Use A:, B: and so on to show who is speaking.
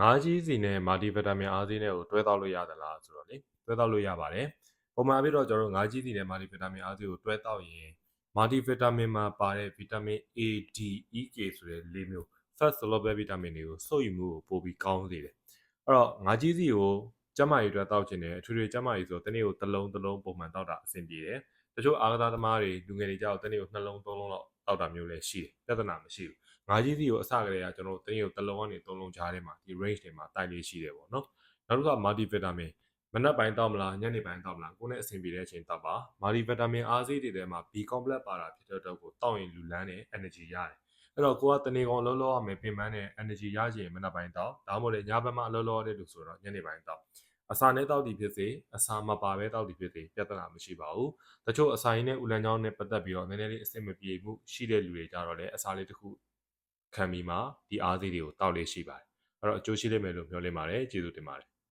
A: ငါးကြီးစီနဲ့မာတီဗီတာမင်အားစီနဲ့ကိုတွဲတောက်လို့ရသလားဆိုတော့လေတွဲတောက်လို့ရပါတယ်ပုံမှန်အဖြစ်တော့ကျွန်တော်တို့ငါးကြီးစီနဲ့မာတီဗီတာမင်အားစီကိုတွဲတောက်ရင်မာတီဗီတာမင်မှာပါတဲ့ဗီတာမင် A D E K ဆိုတဲ့လေးမျိုး fat soluble vitamin တွေကိုစုပ်ယူမှုကိုပိုပြီးကောင်းစေတယ်အဲ့တော့ငါးကြီးစီကိုကျန်းမာရေးအတွက်တောက်ခြင်းတယ်အထူးထူးကျန်းမာရေးဆိုတနေ့ကိုတစ်လုံးတစ်လုံးပုံမှန်တောက်တာအဆင်ပြေတယ်တချို့အားကစားသမားတွေလူငယ်တွေကြောက်တနေ့ကိုနှလုံးသုံးလုံးလောက် တောက်တာမျိုးလည်းရှိတယ်ပြဿနာမရှိဘူးငါးကြီးစီကိုအစကတည်းကကျွန်တော်တို့တင်းရုပ်တစ်လုံးကနေသုံးလုံးကြားထဲမှာဒီ range တွေမှာတိုက်လေးရှိတယ်ပေါ့နော်နောက်တစ်ခါ multivitamin မနက်ပိုင်းတောက်မလားညနေပိုင်းတောက်မလားကိုယ်နဲ့အဆင်ပြေတဲ့အချိန်တောက်ပါ multivitamin အားစေးတွေထဲမှာ B complex ပါတာဖြစ်တဲ့အတွက်ကိုတောက်ရင်လူလန်းတဲ့ energy ရတယ်အဲ့တော့ကိုကတနေကုန်လုံးလုံးရမယ်ပင်ပန်းတဲ့ energy ရချင်မနက်ပိုင်းတောက်ဒါမှမဟုတ်လေညဘက်မှအလုံးလုံးရတဲ့လူဆိုတော့ညနေပိုင်းတောက် အစာနဲ့တောက်တည်ဖြစ်စေအစာမပါပဲတောက်တည်ဖြစ်စေပြဿနာမရှိပါဘူးတချို့အစာရင်းနဲ့ဥလန်ချောင်းနဲ့ပတ်သက်ပြီးတော့နည်းနည်းလေးအဆင်မပြေမှုရှိတဲ့လူတွေကြတော့လေအစာလေးတစ်ခုခံပြီးမှဒီအားသေးတွေကိုတောက်လေးရှိပါတယ်အဲ့တော့အကျိုးရှိလိမ့်မယ်လို့မျှော်လင့်ပါတယ်ကျေးဇူးတင်ပါတယ်